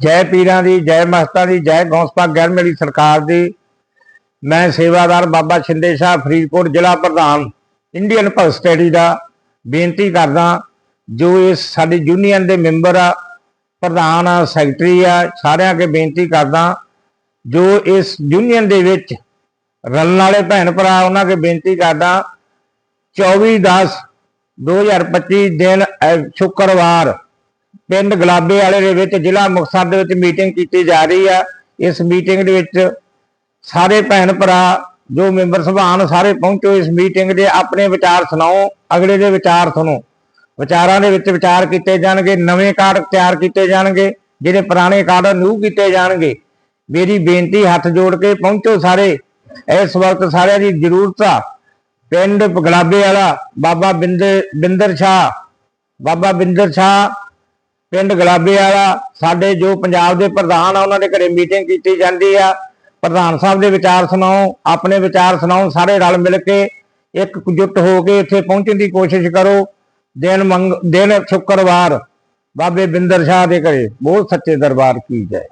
ਜੈ ਪੀਰਾਂ ਦੀ, ਜੈ ਮਸਤਾਂ ਦੀ, ਜੈ ਗੌਸਪਾ ਗੈਰ ਮੇਰੀ ਸਰਕਾਰ ਦੀ। ਮੈਂ ਸੇਵਾਦਾਰ ਬਾਬਾ ਸ਼ਿੰਦੇ ਸ਼ਾਹ ਫਰੀਦਕੋਟ ਜ਼ਿਲ੍ਹਾ ਪ੍ਰਧਾਨ ਇੰਡੀਅਨ ਭਗਤ ਸਟੇਡੀ ਦਾ ਬੇਨਤੀ ਕਰਦਾ ਜੋ ਇਸ ਸਾਡੀ ਯੂਨੀਅਨ ਦੇ ਮੈਂਬਰ ਆ, ਪ੍ਰਧਾਨ ਆ, ਸੈਕਟਰੀ ਆ, ਸਾਰਿਆਂ ਅੱਗੇ ਬੇਨਤੀ ਕਰਦਾ ਜੋ ਇਸ ਯੂਨੀਅਨ ਦੇ ਵਿੱਚ ਰਲਣ ਵਾਲੇ ਭੈਣ ਭਰਾ ਉਹਨਾਂ ਅੱਗੇ ਬੇਨਤੀ ਕਰਦਾ 24 10 2025 ਦਿਨ ਸ਼ੁੱਕਰਵਾਰ ਪਿੰਡ ਗੁਲਾਬੇ ਵਾਲੇ ਦੇ ਵਿੱਚ ਜ਼ਿਲ੍ਹਾ ਮੁਕਤਸਰ ਦੇ ਵਿੱਚ ਮੀਟਿੰਗ ਕੀਤੀ ਜਾ ਰਹੀ ਆ। ਇਸ ਮੀਟਿੰਗ ਦੇ ਵਿੱਚ ਸਾਰੇ ਭੈਣ ਭਰਾ ਜੋ ਮੈਂਬਰ ਸਭਾਨ ਸਾਰੇ ਪਹੁੰਚੋ। ਇਸ ਮੀਟਿੰਗ ਦੇ ਆਪਣੇ ਵਿਚਾਰ ਸੁਣਾਓ, ਅਗਲੇ ਦੇ ਵਿਚਾਰ ਸੁਣੋ। ਵਿਚਾਰਾਂ ਦੇ ਵਿੱਚ ਵਿਚਾਰ ਕੀਤੇ ਜਾਣਗੇ, ਨਵੇਂ ਕਾਰਡ ਤਿਆਰ ਕੀਤੇ ਜਾਣਗੇ, ਜਿਹੜੇ ਪੁਰਾਣੇ ਕਾਰਡ ਨਿਊ ਕੀਤੇ ਜਾਣਗੇ। ਮੇਰੀ ਬੇਨਤੀ, ਹੱਥ ਜੋੜ ਕੇ ਪਹੁੰਚੋ ਸਾਰੇ। ਇਸ ਵਕਤ ਸਾਰਿਆਂ ਦੀ ਜ਼ਰੂਰਤ ਆ। ਪਿੰਡ ਗੁਲਾਬੇ ਵਾਲਾ, ਬਾਬਾ ਬਿੰਦਰ ਬਿੰਦਰ ਸ਼ਾਹ, ਬਾਬਾ ਬਿੰਦਰ ਸ਼ਾਹ ਪਿੰਡ ਗੁਲਾਬੇ ਵਾਲਾ, ਸਾਡੇ ਜੋ ਪੰਜਾਬ ਦੇ ਪ੍ਰਧਾਨ ਆ, ਉਹਨਾਂ ਦੇ ਘਰੇ ਮੀਟਿੰਗ ਕੀਤੀ ਜਾਂਦੀ ਆ। ਪ੍ਰਧਾਨ ਸਾਹਿਬ ਦੇ ਵਿਚਾਰ ਸੁਣਾਓ, ਆਪਣੇ ਵਿਚਾਰ ਸੁਣਾਓ, ਸਾਰੇ ਰਲ ਮਿਲ ਕੇ ਇੱਕ ਜੁੱਟ ਹੋ ਕੇ ਇੱਥੇ ਪਹੁੰਚਣ ਦੀ ਕੋਸ਼ਿਸ਼ ਕਰੋ। ਦਿਨ ਮੰਗ, ਦਿਨ ਸ਼ੁੱਕਰਵਾਰ, ਬਾਬੇ ਬਿੰਦਰ ਸ਼ਾਹ ਦੇ ਘਰੇ, ਬਹੁਤ ਸੱਚੇ ਦਰਬਾਰ ਕੀ ਜੈ।